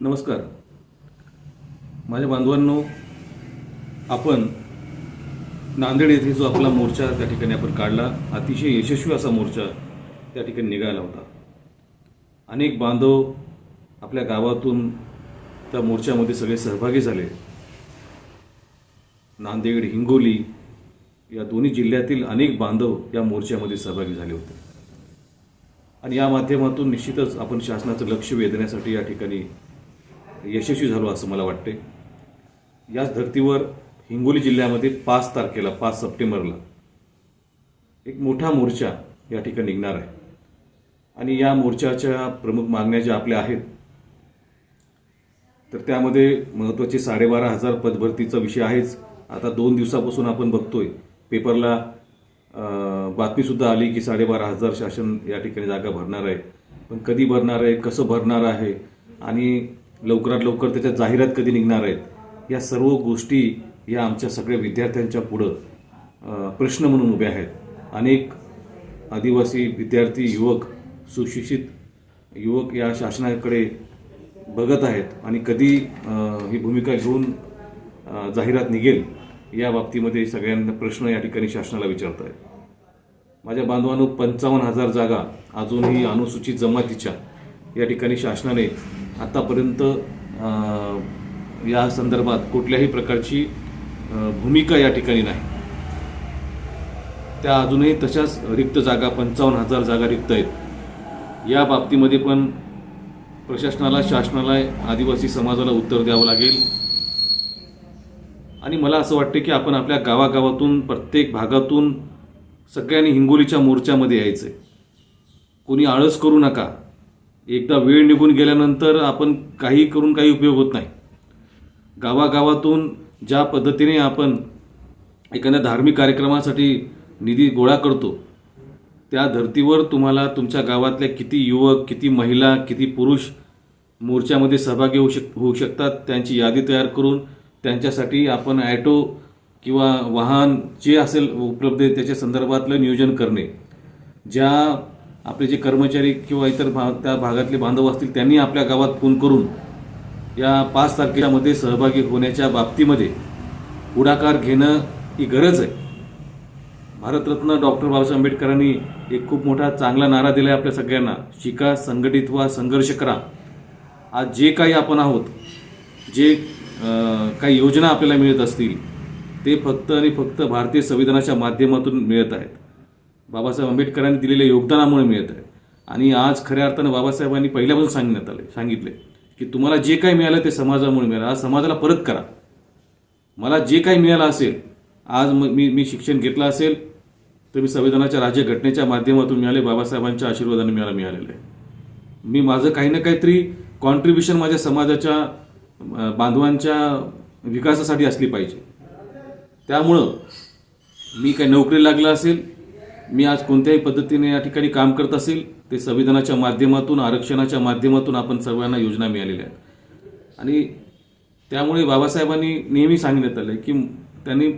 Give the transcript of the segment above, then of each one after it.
नमस्कार. माझ्या बांधवांनो आपण नांदेड येथे जो आपला मोर्चा त्या ठिकाणी आपण काढला अतिशय यशस्वी असा मोर्चा त्या ठिकाणी निघाला होता. अनेक बांधव आपल्या गावातून त्या मोर्चामध्ये सगळे सहभागी झाले. नांदेड हिंगोली या दोन्ही जिल्ह्यातील अनेक बांधव या मोर्चामध्ये सहभागी झाले होते. आणि या माध्यमातून निश्चितच आपण शासनाचं लक्ष वेधण्यासाठी या ठिकाणी यशस्वी झालो असं मला वाटते याच धर्तीवर हिंगोली जिल्ह्यामध्ये पाच तारखेला पाच सप्टेंबरला एक मोठा मोर्चा या ठिकाणी निघणार आहे. आणि या मोर्चाच्या प्रमुख मागण्या ज्या आपल्या आहेत तर त्यामध्ये महत्त्वाचे साडेबारा हजार पदभरतीचा विषय आहेच. आता दोन दिवसापासून आपण बघतोय. पेपरला बातमीसुद्धा आली की साडेबारा हजार शासन या ठिकाणी जागा भरणार आहे. पण कधी भरणार आहे कसं भरणार आहे? आणि लवकरात लवकर त्याच्या जाहिरात कधी निघणार आहेत या सर्व गोष्टी या आमच्या सगळ्या विद्यार्थ्यांच्या पुढं प्रश्न म्हणून उभे आहेत. अनेक आदिवासी विद्यार्थी युवक सुशिक्षित युवक या शासनाकडे बघत आहेत आणि कधी ही भूमिका घेऊन जाहिरात निघेल या बाबतीमध्ये सगळ्यांना प्रश्न या ठिकाणी शासनाला विचारत आहेत माझ्या बांधवांनो पंचावन्न हजार जागा अजूनही अनुसूचित जमातीच्या या ठिकाणी शासनाने आतापर्यंत या संदर्भात कुठल्याही प्रकारची भूमिका या ठिकाणी नाही. त्या अजूनही तशाच रिक्त जागा पंचावन्न हजार जागा रिक्त आहेत. या बाबतीमध्ये पण प्रशासनाला शासनाला आदिवासी समाजाला उत्तर द्यावं लागेल. आणि मला असं वाटतं की आपण आपल्या गावागावातून प्रत्येक भागातून सगळ्यांनी हिंगोलीच्या मोर्चामध्ये यायचं आहे कोणी आळस करू नका. एकदा वेळ निघून गेल्यानंतर आपण काही करून काही उपयोग होत नाही. गावागावातून ज्या पद्धतीने आपण एखाद्या धार्मिक कार्यक्रमासाठी निधी गोळा करतो त्या धर्तीवर तुम्हाला तुमच्या गावातल्या किती युवक किती महिला किती पुरुष मोर्चामध्ये सहभागी होऊ शक होऊ शकतात त्यांची यादी तयार करून त्यांच्यासाठी आपण ॲटो किंवा वाहन जे असेल उपलब्ध त्याच्या संदर्भातलं नियोजन करणे. ज्या आपले जे कर्मचारी किंवा इतर भाग त्या भागातले बांधव असतील त्यांनी आपल्या गावात फोन करून या पाच तारखेमध्ये सहभागी होण्याच्या बाबतीमध्ये पुढाकार घेणं ही गरज आहे. भारतरत्न डॉक्टर बाबासाहेब आंबेडकरांनी एक खूप मोठा चांगला नारा दिला आहे आपल्या सगळ्यांना. शिका संघटित व्हा संघर्ष करा. आज जे काही आपण आहोत जे काही योजना आपल्याला मिळत असतील ते फक्त आणि फक्त भारतीय संविधानाच्या माध्यमातून मिळत आहेत. बाबासाहेब आंबेडकरांनी दिलेल्या योगदानामुळे मिळत आहे. आणि आज खऱ्या अर्थानं बाबासाहेबांनी पहिल्यापासून सांगण्यात आले सांगितले की तुम्हाला जे काही मिळालं ते समाजामुळे मिळालं. आज समाजाला परत करा. मला जे काही मिळालं असेल आज मी मी शिक्षण घेतलं असेल तर मी संविधानाच्या राज्यघटनेच्या माध्यमातून मिळाले बाबासाहेबांच्या आशीर्वादाने मिळाला मिळालेलं आहे. मी माझं काही ना काहीतरी कॉन्ट्रीब्युशन माझ्या समाजाच्या बांधवांच्या विकासासाठी असली पाहिजे. त्यामुळं मी काही नोकरी लागलं असेल मी आज कोणत्याही पद्धतीने या ठिकाणी काम करत असेल ते संविधानाच्या माध्यमातून आरक्षणाच्या माध्यमातून आपण सर्वांना योजना मिळालेल्या आहेत. आणि त्यामुळे बाबासाहेबांनी नेहमी सांगण्यात आलं की त्यांनी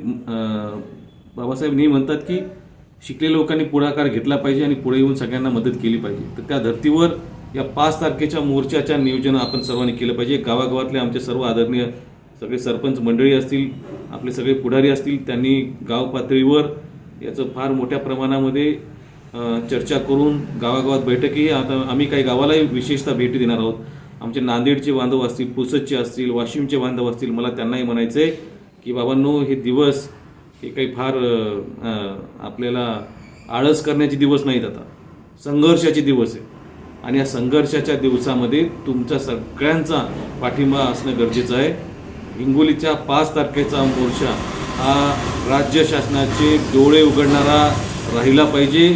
बाबासाहेब नेहमी म्हणतात की शिकलेल्या लोकांनी पुढाकार घेतला पाहिजे आणि पुढे येऊन सगळ्यांना मदत केली पाहिजे. तर त्या धर्तीवर या पाच तारखेच्या मोर्चाच्या नियोजन आपण सर्वांनी केलं पाहिजे. गावागावातले आमचे सर्व आदरणीय सगळे सरपंच मंडळी असतील आपले सगळे पुढारी असतील त्यांनी गाव पातळीवर याचं फार मोठ्या प्रमाणामध्ये चर्चा करून गावागावात बैठकी आता आम्ही काही गावालाही विशेषतः भेटी देणार आहोत. आमचे नांदेडचे बांधव असतील पुसदचे असतील वाशिमचे बांधव असतील मला त्यांनाही म्हणायचं आहे की बाबांनो हे दिवस हे काही फार आपल्याला आळस करण्याचे दिवस नाहीत आता. संघर्षाचे दिवस आहे. आणि या संघर्षाच्या दिवसामध्ये तुमच्या सगळ्यांचा पाठिंबा असणं गरजेचं आहे. हिंगोलीच्या पाच तारखेचा मोर्चा हा राज्य शासनाचे डोळे उघडणारा राहिला पाहिजे.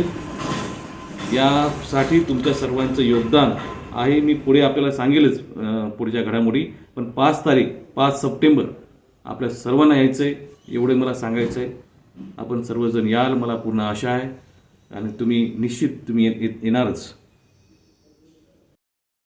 यासाठी तुमच्या सर्वांचं योगदान आहे. मी पुढे आपल्याला सांगेलच पुढच्या घडामोडी. पण पाच तारीख पाच सप्टेंबर आपल्या सर्वांना यायचं आहे एवढे मला सांगायचं आहे आपण सर्वजण याल मला पूर्ण आशा आहे. आणि तुम्ही निश्चित तुम्ही ये- ये- येणारच.